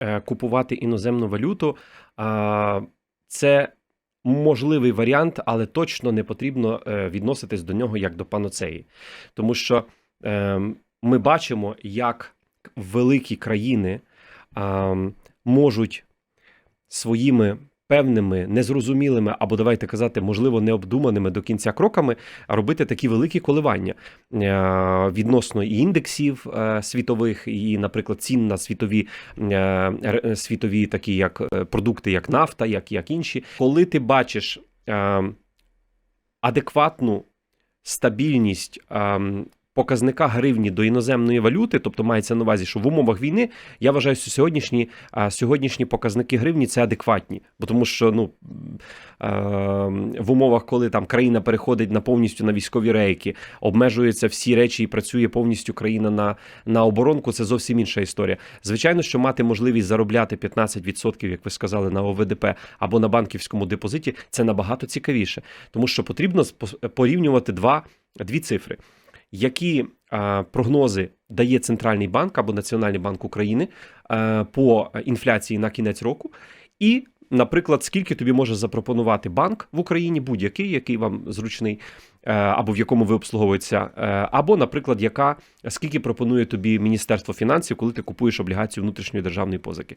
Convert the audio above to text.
е, купувати іноземну валюту, це можливий варіант, але точно не потрібно е, відноситись до нього як до паноцеї. Тому що е, ми бачимо, як великі країни можуть своїми певними незрозумілими або давайте казати, можливо, необдуманими до кінця кроками робити такі великі коливання е, відносно і індексів е, світових, і, наприклад, цін на світові е, світові такі як продукти, як нафта, як, як інші. Коли ти бачиш е, адекватну стабільність ем, показника гривні до іноземної валюти, тобто мається на увазі, що в умовах війни я вважаю, що сьогоднішні, сьогоднішні показники гривні це адекватні, бо тому що ну в умовах, коли там країна переходить на повністю на військові рейки, обмежуються всі речі і працює повністю країна на, на оборонку, це зовсім інша історія. Звичайно, що мати можливість заробляти 15%, як ви сказали, на ОВДП або на банківському депозиті, це набагато цікавіше, тому що потрібно порівнювати два, дві цифри. Які прогнози дає Центральний банк або Національний банк України по інфляції на кінець року, і, наприклад, скільки тобі може запропонувати банк в Україні, будь-який, який вам зручний, е, або в якому ви обслуговуєтеся, е, або, наприклад, яка скільки пропонує тобі Міністерство фінансів, коли ти купуєш облігацію внутрішньої державної позики.